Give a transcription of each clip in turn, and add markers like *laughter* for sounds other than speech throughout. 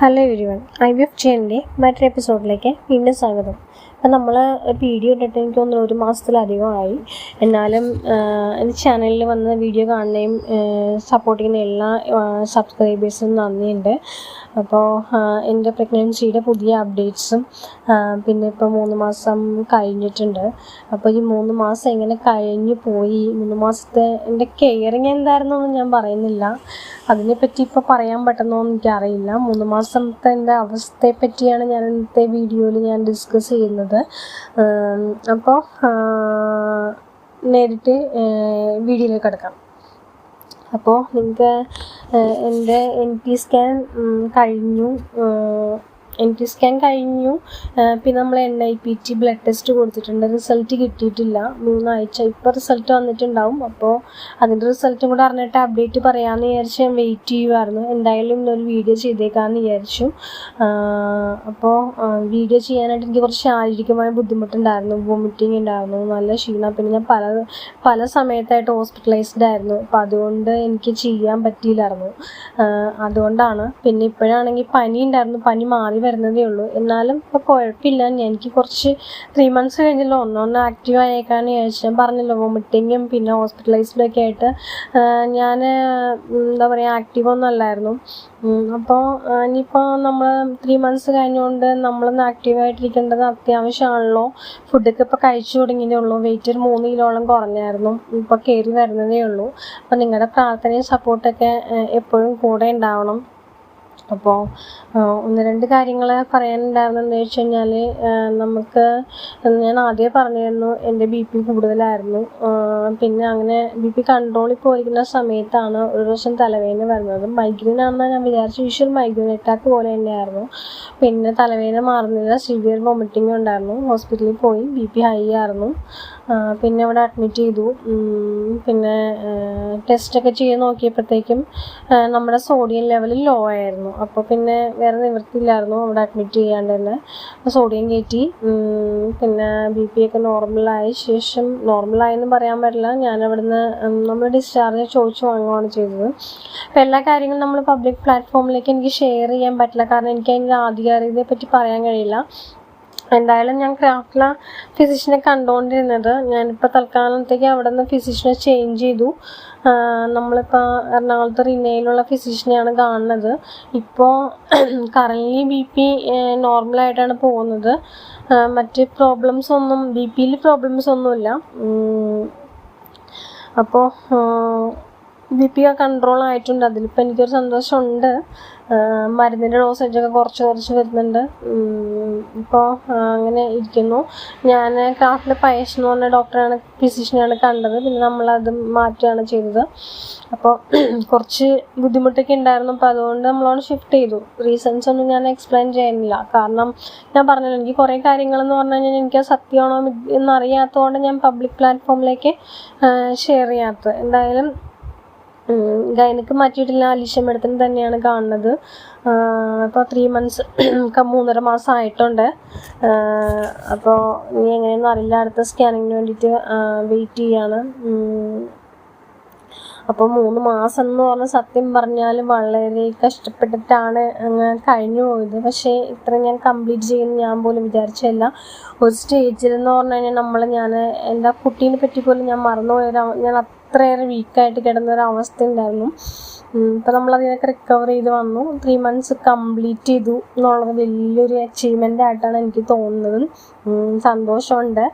Hello everyone I V F ജിന്റെ മറ്റൊരു എപ്പിസോഡിലേക്ക് വീണ്ടും സ്വാഗതം. അപ്പം നമ്മൾ വീഡിയോ ഇട്ടിട്ട് എനിക്ക് തോന്നുന്നു ഒരു മാസത്തിലധികമായി. എന്നാലും എന്റെ ചാനലിൽ വന്ന വീഡിയോ കാണുന്നതും സപ്പോർട്ട് ചെയ്യുന്ന എല്ലാ സബ്സ്ക്രൈബേഴ്സും നന്ദിയുണ്ട്. അപ്പോൾ എന്റെ പ്രഗ്നൻസിയുടെ പുതിയ അപ്ഡേറ്റ്സും പിന്നെ ഇപ്പോൾ മൂന്ന് മാസം കഴിഞ്ഞിട്ടുണ്ട്. അപ്പോൾ ഈ മൂന്ന് മാസം എങ്ങനെ കഴിഞ്ഞു പോയി? മൂന്ന് മാസത്തെ എന്റെ കെയറിങ് എന്ന് ഞാൻ പറയുന്നില്ല. അതിനെപ്പറ്റി ഇപ്പോൾ പറയാൻ പറ്റുന്നോ എന്ന് എനിക്കറിയില്ല. മൂന്ന് മാസത്തെ എന്റെ അവസ്ഥയെ പറ്റിയാണ് ഞാൻ ഇന്നത്തെ വീഡിയോയിൽ ഞാൻ ഡിസ്കസ് ചെയ്യുന്നത്. അപ്പോൾ നേരിട്ട് വീഡിയോയിലേക്ക് കിടക്കാം. അപ്പോൾ നിങ്ങൾക്ക് എന്റെ എൻ ടി സ്കാൻ കഴിഞ്ഞു ടി സ്കാൻ കഴിഞ്ഞു. പിന്നെ നമ്മൾ N I P T blood test കൊടുത്തിട്ടുണ്ട്. റിസൾട്ട് കിട്ടിയിട്ടില്ല. മൂന്നാഴ്ച ഇപ്പോൾ റിസൾട്ട് വന്നിട്ടുണ്ടാവും. അപ്പോൾ അതിന്റെ റിസൾട്ടും കൂടെ അറിഞ്ഞിട്ട് അപ്ഡേറ്റ് പറയാമെന്ന് വിചാരിച്ച് ഞാൻ വെയിറ്റ് ചെയ്യുമായിരുന്നു എന്തായാലും ഇന്നൊരു വീഡിയോ ചെയ്തേക്കാമെന്ന് വിചാരിച്ചു. അപ്പോൾ വീഡിയോ ചെയ്യാനായിട്ട് എനിക്ക് കുറച്ച് ശാരീരികമായ ബുദ്ധിമുട്ടുണ്ടായിരുന്നു. വോമിറ്റിംഗ് ഉണ്ടായിരുന്നു. നല്ല ക്ഷീണം. പിന്നെ ഞാൻ പല പല സമയത്തായിട്ട് ഹോസ്പിറ്റലൈസ്ഡ് ആയിരുന്നു. അപ്പോൾ അതുകൊണ്ട് എനിക്ക് ചെയ്യാൻ പറ്റിയില്ലായിരുന്നു. അതുകൊണ്ടാണ്. പിന്നെ ഇപ്പോഴാണെങ്കിൽ പനി ഉണ്ടായിരുന്നു. പനി മാറി വരുന്നതേ ഉള്ളൂ. എന്നാലും ഇപ്പോൾ കുഴപ്പമില്ല. എനിക്ക് കുറച്ച് ത്രീ മന്ത്സ് കഴിഞ്ഞല്ലോ. ഒന്നൊന്ന് ആക്റ്റീവ് ആയേക്കാന്ന് ചോദിച്ചാൽ പറഞ്ഞല്ലോ വോമിറ്റിങ്ങും പിന്നെ ഹോസ്പിറ്റലൈസ്ഡൊക്കെ ആയിട്ട്. ഞാൻ എന്താ പറയുക ആക്റ്റീവ് ഒന്നും അല്ലായിരുന്നു. അപ്പോൾ ഇനിയിപ്പോൾ നമ്മൾ ത്രീ മന്ത്സ് കഴിഞ്ഞുകൊണ്ട് നമ്മളൊന്ന് ആക്റ്റീവായിട്ടിരിക്കേണ്ടത് അത്യാവശ്യമാണല്ലോ. ഫുഡൊക്കെ ഇപ്പോൾ കഴിച്ചു തുടങ്ങിയതേ ഉള്ളൂ. വെയിറ്റ് ഒരു മൂന്ന് കിലോളം കുറഞ്ഞായിരുന്നു. ഇപ്പോൾ കയറി വരുന്നതേ ഉള്ളൂ. അപ്പോൾ നിങ്ങളുടെ പ്രാർത്ഥനയും സപ്പോർട്ടൊക്കെ എപ്പോഴും കൂടെ ഉണ്ടാവണം. അപ്പോൾ ഒന്ന് രണ്ട് കാര്യങ്ങൾ പറയാനുണ്ടായിരുന്നെന്ന് വെച്ച് കഴിഞ്ഞാൽ നമുക്ക് ഞാൻ ആദ്യമേ പറഞ്ഞിരുന്നു എന്റെ ബി പി കൂടുതലായിരുന്നു. പിന്നെ അങ്ങനെ ബി പി കൺട്രോളിൽ പോയിരിക്കുന്ന സമയത്താണ് ഒരു ദിവസം തലവേദന വരുന്നത്. മൈഗ്രെയിൻ ആണെന്ന് ഞാൻ വിചാരിച്ചു യൂഷ്വൽ മൈഗ്രെയിൻ അറ്റാക്ക് പോലെ തന്നെയായിരുന്നു. പിന്നെ തലവേദന മാറുന്നില്ല. സിവിയർ വോമിറ്റിംഗ് ഉണ്ടായിരുന്നു. ഹോസ്പിറ്റലിൽ പോയി ബി പി ഹൈ ആയിരുന്നു. പിന്നെ അവിടെ അഡ്മിറ്റ് ചെയ്തു. പിന്നെ ടെസ്റ്റൊക്കെ ചെയ്ത് നോക്കിയപ്പോഴത്തേക്കും നമ്മുടെ സോഡിയം ലെവൽ ലോ ആയിരുന്നു. അപ്പോൾ പിന്നെ വേറെ നിവൃത്തിയില്ലായിരുന്നു. അവിടെ അഡ്മിറ്റ് ചെയ്യാണ്ട് തന്നെ. സോഡിയം കയറ്റി. പിന്നെ ബി പി ഒക്കെ നോർമലായ ശേഷം നോർമലായെന്ന് പറയാൻ പറ്റില്ല. ഞാൻ അവിടുന്ന് നമ്മൾ ഡിസ്ചാർജ് ചോദിച്ചു വാങ്ങുകയാണ് ചെയ്തത്. അപ്പോൾ എല്ലാ കാര്യങ്ങളും നമ്മൾ പബ്ലിക് പ്ലാറ്റ്ഫോമിലേക്ക് എനിക്ക് ഷെയർ ചെയ്യാൻ പറ്റില്ല. കാരണം എനിക്ക് അതിന്റെ ആധികാരികതയെ പറ്റി പറയാൻ കഴിയില്ല. എന്തായാലും ഞാൻ ക്രാഫ്റ്റില ഫിസിഷ്യനെ കണ്ടുകൊണ്ടിരുന്നത് ഞാനിപ്പോൾ തൽക്കാലത്തേക്ക് അവിടെ നിന്ന് ഫിസിഷ്യനെ ചേഞ്ച് ചെയ്തു നമ്മളിപ്പോൾ എറണാകുളത്ത് റിനയിലുള്ള ഫിസിഷ്യനെയാണ് കാണുന്നത്. ഇപ്പോൾ കറൻലി ബി പി നോർമലായിട്ടാണ് പോകുന്നത്. മറ്റ് പ്രോബ്ലംസ് ഒന്നും ബി പിയിൽ പ്രോബ്ലംസ് ഒന്നുമില്ല. അപ്പോൾ ബി പി കൺട്രോൾ ആയിട്ടുണ്ട്. അതിലിപ്പോൾ എനിക്കൊരു സന്തോഷമുണ്ട്. മരുന്നിന്റെ ഡോസേജൊക്കെ കുറച്ച് കുറച്ച് വരുന്നുണ്ട്. ഇപ്പോൾ അങ്ങനെ ഇരിക്കുന്നു. ഞാൻ ക്രാഫ്റ്റിൽ പയേഷ് എന്ന് പറഞ്ഞ ഡോക്ടറാണ് ഫിസിഷ്യനാണ് കണ്ടത്. പിന്നെ നമ്മളത് മാറ്റുകയാണ് ചെയ്തത്. അപ്പോൾ *clears throat* കുറച്ച് ബുദ്ധിമുട്ടൊക്കെ ഉണ്ടായിരുന്നു. അപ്പോൾ അതുകൊണ്ട് നമ്മളോട് ഷിഫ്റ്റ് ചെയ്തു. റീസൺസ് ഒന്നും ഞാൻ എക്സ്പ്ലെയിൻ ചെയ്യുന്നില്ല. കാരണം ഞാൻ പറഞ്ഞല്ലോ എനിക്ക് കുറേ കാര്യങ്ങളെന്ന് പറഞ്ഞു കഴിഞ്ഞാൽ എനിക്ക് സത്യമാണോ എന്നറിയാത്തതുകൊണ്ട് ഞാൻ പബ്ലിക് പ്ലാറ്റ്ഫോമിലേക്ക് ഷെയർ ചെയ്യാത്തത്. എന്തായാലും ഗൈനക്ക് മാറ്റിയിട്ടില്ല. അലിഷ്യം എടുത്തിന് തന്നെയാണ് കാണുന്നത്. അപ്പോൾ ത്രീ മന്ത്സ് മൂന്നര മാസം ആയിട്ടുണ്ട്. അപ്പോൾ ഇനി എങ്ങനെയൊന്നും അറിയില്ല. അടുത്ത സ്കാനിങ്ങിന് വേണ്ടിയിട്ട് വെയിറ്റ് ചെയ്യാണ്. അപ്പോൾ മൂന്ന് മാസം എന്ന് പറഞ്ഞ സത്യം പറഞ്ഞാൽ വളരെ കഷ്ടപ്പെട്ടിട്ടാണ് അങ്ങനെ കഴിഞ്ഞു പോയത്. പക്ഷേ ഇത്ര ഞാൻ കംപ്ലീറ്റ് ചെയ്യുമെന്ന് ഞാൻ പോലും വിചാരിച്ചല്ല ഒരു സ്റ്റേജിൽ എന്ന് പറഞ്ഞു കഴിഞ്ഞാൽ നമ്മൾ ഞാൻ എന്റെ കുട്ടീനെ പറ്റി പോലും ഞാൻ മറന്നുപോയൊരു ഞാൻ അത്രയേറെ വീക്കായിട്ട് കിടന്ന ഒരു അവസ്ഥ ഉണ്ടായിരുന്നു ഇപ്പം നമ്മൾ അതിനൊക്കെ റിക്കവർ ചെയ്ത് വന്നു. ത്രീ മന്ത്സ് കംപ്ലീറ്റ് ചെയ്തു എന്നുള്ളത് വലിയൊരു അച്ചീവ്മെന്റ് ആയിട്ടാണ് എനിക്ക് തോന്നുന്നത്. സന്തോഷമുണ്ട്.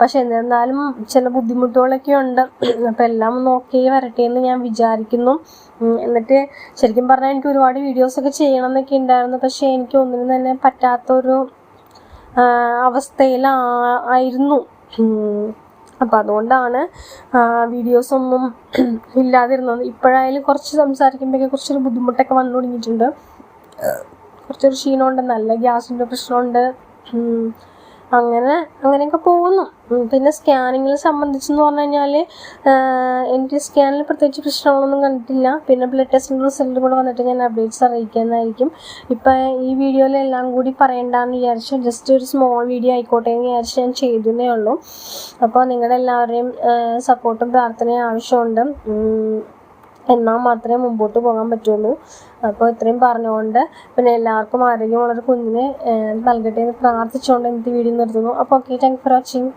പക്ഷെ എന്നിരുന്നാലും ചില ബുദ്ധിമുട്ടുകളൊക്കെ ഉണ്ട്. അപ്പം എല്ലാം ഒന്ന് ഓക്കെ വരട്ടെ എന്ന് ഞാൻ വിചാരിക്കുന്നു. എന്നിട്ട് ശരിക്കും പറഞ്ഞാൽ എനിക്ക് ഒരുപാട് വീഡിയോസൊക്കെ ചെയ്യണം എന്നൊക്കെ ഉണ്ടായിരുന്നു. പക്ഷേ എനിക്ക് ഒന്നിനും തന്നെ പറ്റാത്തൊരു അവസ്ഥയിലായിരുന്നു അപ്പം അതുകൊണ്ടാണ് വീഡിയോസൊന്നും ഇല്ലാതിരുന്നത്. ഇപ്പോഴായാലും കുറച്ച് സംസാരിക്കുമ്പോഴേക്കും കുറച്ചൊരു ബുദ്ധിമുട്ടൊക്കെ വന്നു തുടങ്ങിയിട്ടുണ്ട്. കുറച്ചൊരു ക്ഷീണമുണ്ട് നല്ല ഗ്യാസിന്റെ പ്രശ്നമുണ്ട്. അങ്ങനെ അങ്ങനെയൊക്കെ പോകുന്നു. പിന്നെ സ്കാനിങ്ങിനെ സംബന്ധിച്ചെന്ന് പറഞ്ഞു കഴിഞ്ഞാൽ എനിക്ക് സ്കാനിൽ പ്രത്യേകിച്ച് പ്രശ്നങ്ങളൊന്നും കണ്ടിട്ടില്ല. പിന്നെ ബ്ലഡ് ടെസ്റ്റിന്റെ റിസൾട്ട് കൂടെ വന്നിട്ട് ഞാൻ അപ്ഡേറ്റ്സ് അറിയിക്കുന്നതായിരിക്കും. ഇപ്പം ഈ വീഡിയോയിൽ എല്ലാം കൂടി പറയണ്ടെന്ന് വിചാരിച്ചു ജസ്റ്റ് ഒരു സ്മോൾ വീഡിയോ ആയിക്കോട്ടെ എന്ന് വിചാരിച്ച് ഞാൻ ചെയ്തതേ ഉള്ളൂ. അപ്പോൾ നിങ്ങളുടെ എല്ലാവരുടെയും സപ്പോർട്ടും പ്രാർത്ഥനയും ആവശ്യമുണ്ട്. എന്നാൽ മാത്രമേ മുമ്പോട്ട് പോകാൻ പറ്റുള്ളൂ. അപ്പോൾ ഇത്രയും പറഞ്ഞുകൊണ്ട് പിന്നെ എല്ലാവർക്കും ആരോഗ്യമുള്ളൊരു കുഞ്ഞിനെ നൽകട്ടെ എന്ന് പ്രാർത്ഥിച്ചുകൊണ്ട് എനിക്ക് വീഡിയോ നിർത്തുന്നു. അപ്പോൾ ഓക്കെ താങ്ക് ഫോർ വാച്ചിങ്